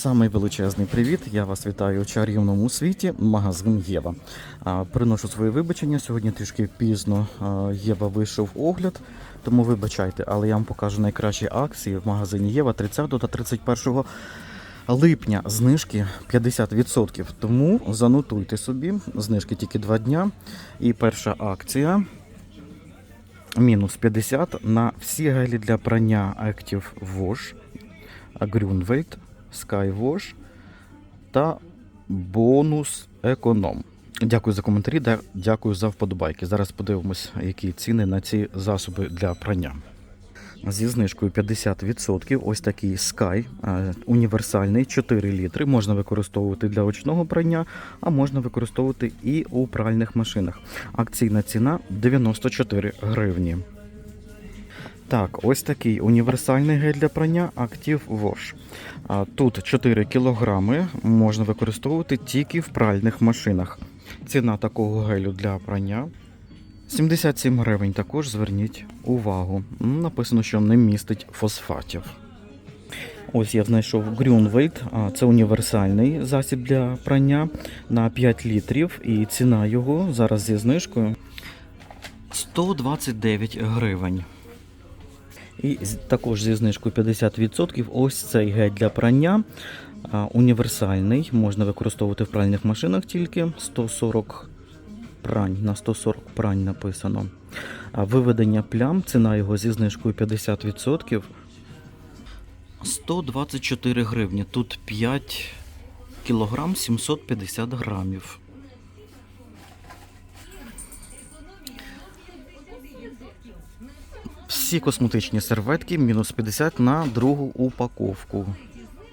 Самий величезний привіт. Я вас вітаю у чарівному світі. Магазин Єва. Приношу свої вибачення. Сьогодні трішки пізно Єва вийшов огляд, тому вибачайте, але я вам покажу найкращі акції в магазині Єва 30 та 31 липня. Знижки 50%. Тому занотуйте собі. Знижки тільки 2 дня. І перша акція. Мінус 50 на всі гелі для прання Active Wash, Grünwald, Skywash та бонус економ. Дякую за коментарі, дякую за вподобайки. Зараз подивимось, які ціни на ці засоби для прання. Зі знижкою 50% ось такий Sky е, універсальний 4 літри. Можна використовувати для очного прання, а можна використовувати і у пральних машинах. Акційна ціна 94 гривні. Так, ось такий універсальний гель для прання Active Wash. Тут 4 кілограми можна використовувати тільки в пральних машинах. Ціна такого гелю для прання 77 гривень. Також зверніть увагу. Написано, що не містить фосфатів. Ось я знайшов а, це універсальний засіб для прання на 5 літрів, і ціна його зараз зі знижкою 129 гривень. І також зі знижкою 50% ось цей гель для прання. Універсальний, можна використовувати в пральних машинах тільки 140 прань, на 140 прань написано. Виведення плям, ціна його зі знижкою 50%. 124 гривні. Тут 5 кілограм 750 грамів. Всі косметичні серветки мінус 50 на другу упаковку.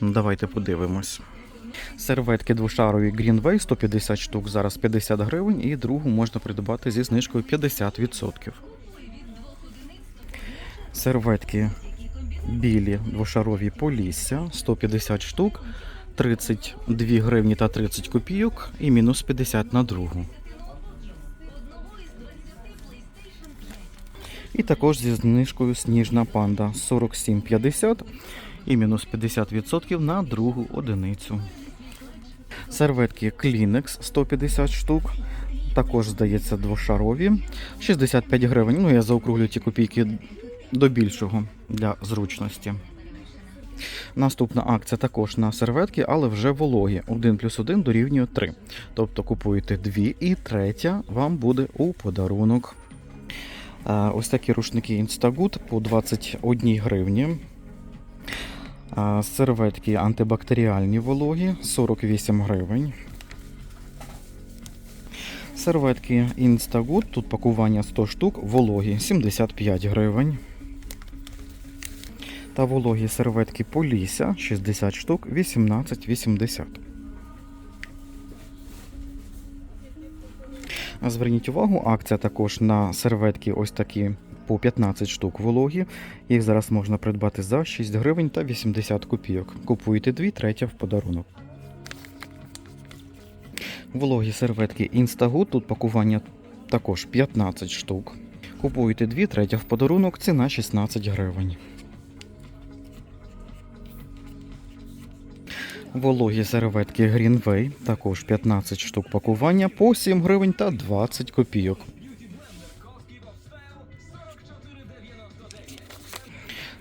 Ну, Давайте подивимось. Серветки двошарові Greenway 150 штук, зараз 50 гривень, і другу можна придбати зі знижкою 50%. Серветки білі двошарові Полісся 150 штук, 32 гривні та 30 копійок і мінус 50 на другу. І також зі знижкою сніжна панда 47,50 і мінус 50% на другу одиницю. Серветки Kleenex 150 штук. Також, здається, двошарові. 65 гривень. Ну, я заокруглю ті копійки до більшого для зручності. Наступна акція також на серветки, але вже вологі. 1 плюс 1 дорівнює 3. Тобто купуєте дві і третя вам буде у подарунок. Ось такі рушники Instagood по 21 гривні. Серветки антибактеріальні вологі 48 гривень. Серветки Instagood, тут пакування 100 штук, вологі 75 гривень. Та вологі серветки Полісся 60 штук 18,80. А Зверніть увагу, акція також на серветки ось такі по 15 штук вологі. Їх зараз можна придбати за 6 гривень та 80 копійок. Купуєте дві, третя в подарунок. Вологі серветки Instagood, тут пакування також 15 штук. Купуєте дві, третя в подарунок, ціна 16 гривень. Вологі серветки Greenway, також 15 штук пакування по 7 гривень та 20 копійок.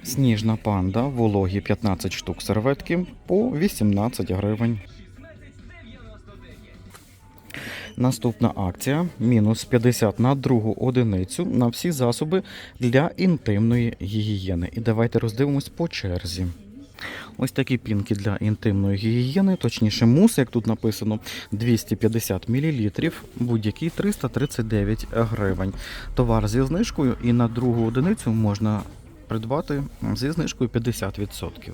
Сніжна панда, вологі 15 штук серветки по 18 гривень. Наступна акція мінус 50 на другу одиницю на всі засоби для інтимної гігієни. І давайте роздивимось по черзі. Ось такі пінки для інтимної гігієни, точніше мус, як тут написано, 250 мл, будь-який 339 гривень. Товар зі знижкою і на другу одиницю можна придбати зі знижкою 50%.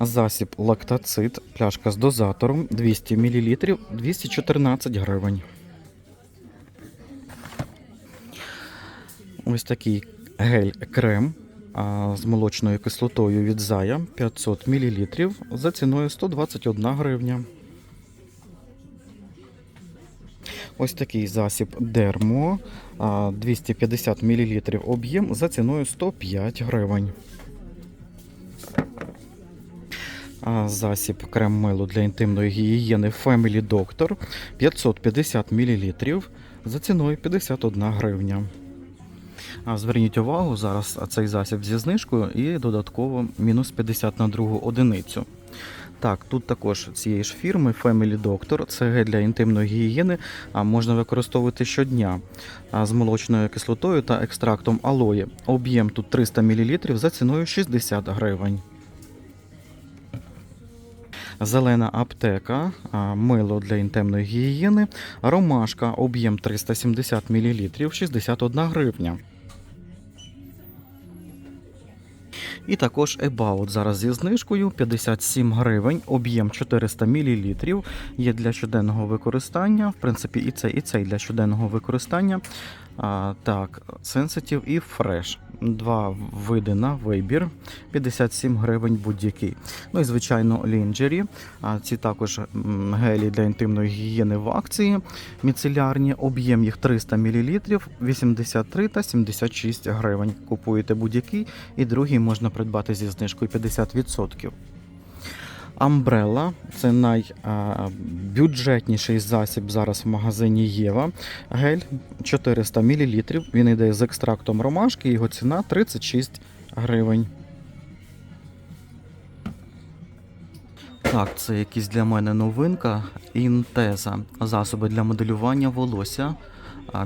Засіб лактацит, пляшка з дозатором 200 мл, 214 гривень. Ось такий гель-крем а, з молочною кислотою від Зая 500 мл за ціною 121 гривня. Ось такий засіб Дермо 250 мл об'єм за ціною 105 гривень. Засіб крем мило для інтимної гігієни Family Doctor 550 мл за ціною 51 гривня. Зверніть увагу, зараз цей засіб зі знижкою і додатково мінус 50 на другу одиницю. Так, тут також цієї ж фірми Family Doctor. Це гель для інтимної гігієни, а можна використовувати щодня з молочною кислотою та екстрактом алої. Об'єм тут 300 мл за ціною 60 гривень. Зелена аптека, мило для інтимної гігієни, ромашка, об'єм 370 мл 61 гривня. І також About зараз зі знижкою 57 гривень, об'єм 400 мл. Є для щоденного використання. В принципі, і цей, і цей для щоденного використання. А, так, Sensitive і Fresh. Два види на вибір. 57 гривень будь-який. Ну і звичайно, лінджері. А ці також гелі для інтимної гігієни в акції. Міцелярні, об'єм їх 300 мл, 83 та 76 гривень. Купуєте будь-який, і другий можна придбати зі знижкою 50%. Амбрелла це найбюджетніший засіб зараз в магазині Єва. Гель 400 мл. Він йде з екстрактом ромашки, його ціна 36 гривень. Так, це якісь для мене новинка. Інтеза. Засоби для моделювання волосся.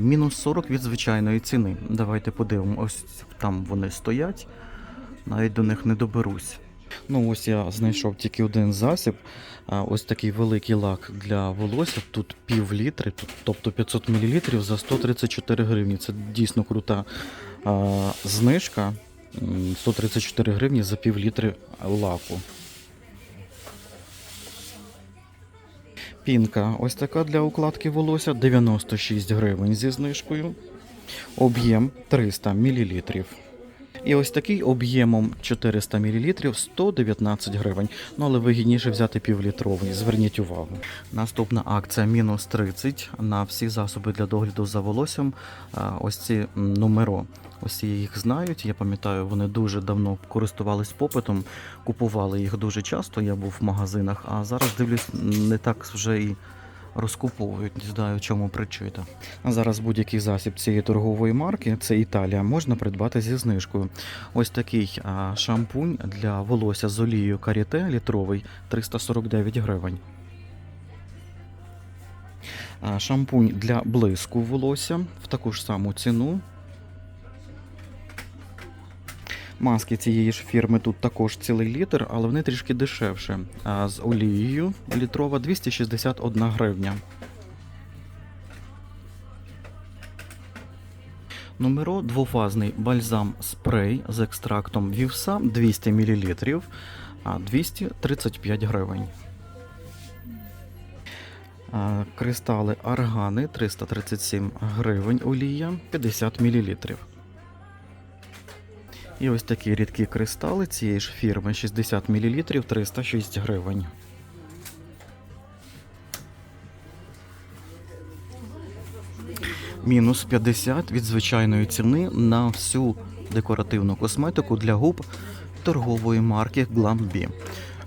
Мінус 40 від звичайної ціни. Давайте подивимо. Ось там вони стоять. Навіть до них не доберусь. Ну, ось я знайшов тільки один засіб. Ось такий великий лак для волосся. Тут пів літри, тобто 500 мл за 134 гривні. Це дійсно крута знижка. 134 гривні за пів літри лаку. Пінка ось така для укладки волосся 96 гривень зі знижкою. Об'єм 300 мл. І ось такий об'ємом 400 мл 119 гривень. Ну але вигідніше взяти півлітровий. Зверніть увагу. Наступна акція мінус 30 на всі засоби для догляду за волоссям. Ось ці номеро. Ось їх знають. Я пам'ятаю, вони дуже давно користувались попитом, купували їх дуже часто. Я був в магазинах, а зараз дивлюсь, не так вже і розкуповують. Не знаю, чому причина. А зараз будь-який засіб цієї торгової марки, це Італія, можна придбати зі знижкою. Ось такий шампунь для волосся з олією каріте літровий 349 гривень. Шампунь для блиску волосся в таку ж саму ціну. Маски цієї ж фірми тут також цілий літр, але вони трішки дешевше. А з олією літрова 261 гривня. Номеро двофазний бальзам спрей з екстрактом вівса 200 мл, 235 гривень. Кристали аргани 337 гривень олія 50 мл. І ось такі рідкі кристали цієї ж фірми 60 мл 306 гривень. Мінус 50 від звичайної ціни на всю декоративну косметику для губ торгової марки Glambi.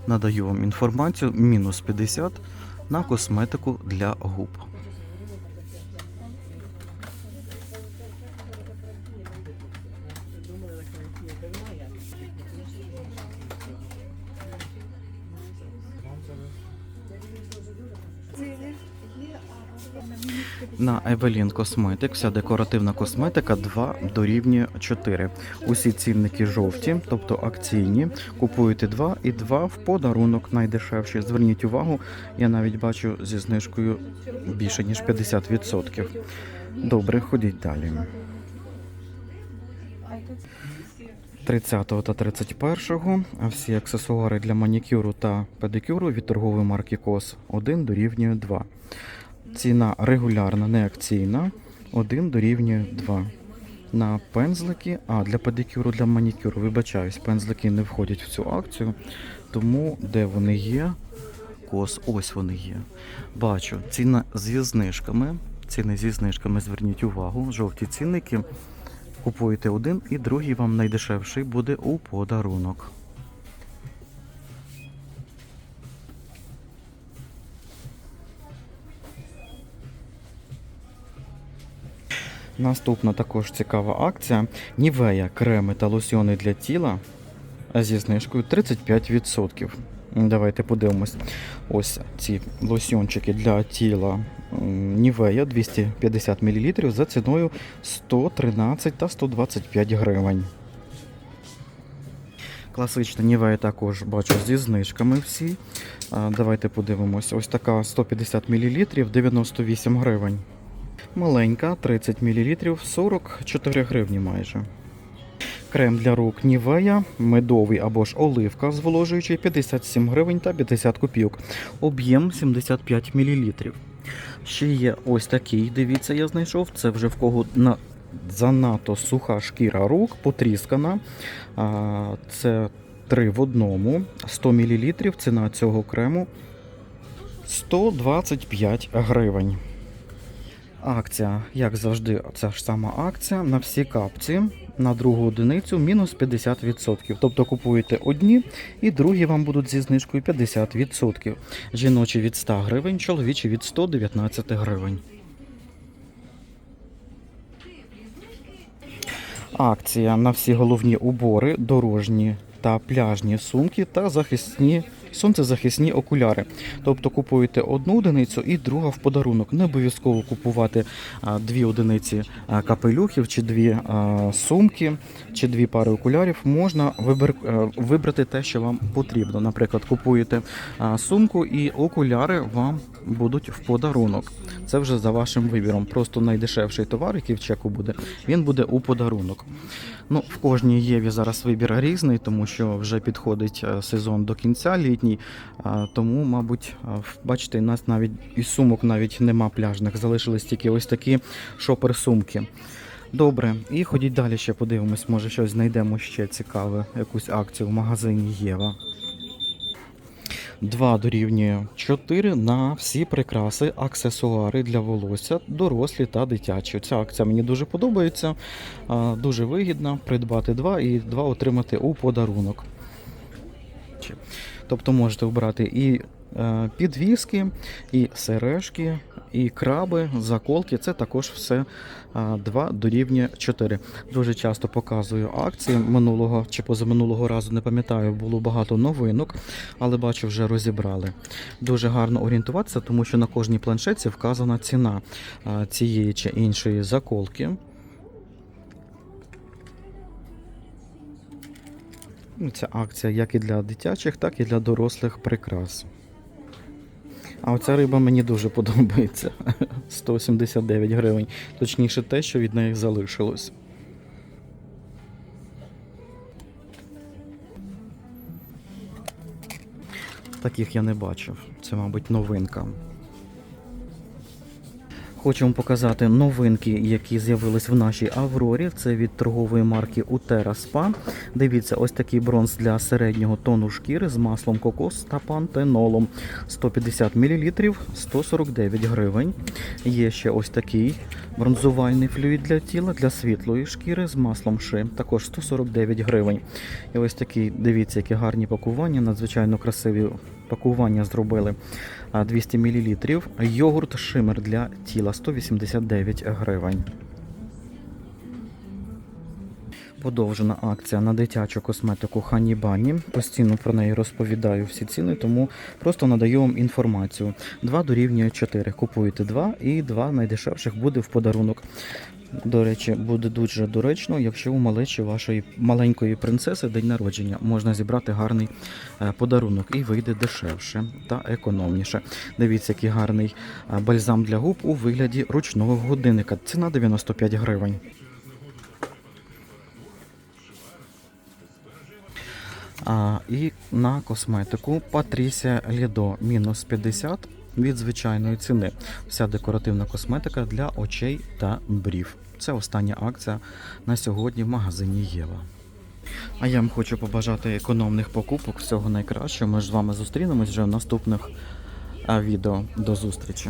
Надаю вам інформацію мінус 50 на косметику для губ. На Evelyn Cosmetics декоративна косметика 2 дорівнює 4. Усі цінники жовті, тобто акційні. Купуєте 2 і 2 в подарунок найдешевші. Зверніть увагу, я навіть бачу зі знижкою більше ніж 50%. Добре, ходіть далі. 30 та 31 а всі аксесуари для манікюру та педикюру від торгової марки COS 1 дорівнює 2. Ціна регулярна, не акційна. 1 дорівнює 2. На пензлики, а для педикюру, для манікюру, вибачаюсь, пензлики не входять в цю акцію. Тому де вони є? Кос, ось вони є. Бачу, ціна зі знижками. Ціни зі знижками, зверніть увагу. Жовті цінники. Купуєте один і другий вам найдешевший буде у подарунок. Наступна також цікава акція. Нівея креми та лосьони для тіла зі знижкою 35%. Давайте подивимось. Ось ці лосьончики для тіла Нівея 250 мл за ціною 113 та 125 гривень. Класична Нівея також бачу зі знижками всі. Давайте подивимось. Ось така 150 мл 98 гривень. Маленька 30 мл 44 гривні майже. Крем для рук Нівея, медовий або ж оливка зволожуючий 57 гривень та 50 копійок. Об'єм 75 мл. Ще є ось такий, дивіться, я знайшов. Це вже в кого на занадто суха шкіра рук, потріскана. Це 3 в одному, 100 мл. Ціна цього крему 125 гривень. Акція, як завжди, ця ж сама акція на всі капці на другу одиницю мінус 50%. Тобто купуєте одні і другі вам будуть зі знижкою 50%. Жіночі від 100 гривень, чоловічі від 119 гривень. Акція на всі головні убори, дорожні та пляжні сумки та захисні сонцезахисні окуляри. Тобто купуєте одну одиницю і друга в подарунок. Не обов'язково купувати дві одиниці капелюхів чи дві сумки, чи дві пари окулярів. Можна е, вибрати те, що вам потрібно. Наприклад, купуєте сумку і окуляри вам будуть в подарунок. Це вже за вашим вибіром. Просто найдешевший товар, який в чеку буде, він буде у подарунок. Ну, в кожній Єві зараз вибір різний, тому що вже підходить е, сезон до кінця літній. А, Тому, мабуть, бачите, у нас навіть із сумок навіть нема пляжних, залишились тільки ось такі шопер-сумки. Добре, і ходіть далі ще подивимось, може щось знайдемо ще цікаве, якусь акцію в магазині Єва. 2 дорівнює 4 на всі прикраси, аксесуари для волосся, дорослі та дитячі. Ця акція мені дуже подобається, дуже вигідна. Придбати 2 і 2 отримати у подарунок. Тобто можете обрати і е, підвіски, і сережки, і краби, заколки. Це також все 2 дорівнює 4. Дуже часто показую акції минулого чи позаминулого разу, не пам'ятаю, було багато новинок, але бачу, вже розібрали. Дуже гарно орієнтуватися, тому що на кожній планшетці вказана ціна а, цієї чи іншої заколки. Ця акція як і для дитячих, так і для дорослих прикрас. А оця риба мені дуже подобається. 179 гривень. Точніше, те, що від неї залишилось. Таких я не бачив. Це, мабуть, новинка. Вам показати новинки, які з'явились в нашій Аврорі. Це від торгової марки Utera Spa. Дивіться, ось такий бронз для середнього тону шкіри з маслом кокос та пантенолом. 150 мл, 149 гривень. Є ще ось такий бронзувальний флюїд для тіла для світлої шкіри з маслом ши. Також 149 гривень. І ось такий, дивіться, які гарні пакування, надзвичайно красиві пакування зробили. 200 мл. Йогурт шимер для тіла 189 гривень. Подовжена акція на дитячу косметику Хані Бані. Постійно про неї розповідаю всі ціни, тому просто надаю вам інформацію. 2 дорівнює 4. Купуєте 2 і 2 найдешевших буде в подарунок. До речі, буде дуже доречно, якщо у малечі вашої маленької принцеси день народження можна зібрати гарний е, подарунок і вийде дешевше та економніше. Дивіться, який гарний е, бальзам для губ у вигляді ручного годинника. Ціна 95 гривень. А, і на косметику Патрісія Лідо мінус 50 від звичайної ціни. Вся декоративна косметика для очей та брів. Це остання акція на сьогодні в магазині Єва. А я вам хочу побажати економних покупок, всього найкращого. Ми ж з вами зустрінемось вже в наступних відео. До зустрічі!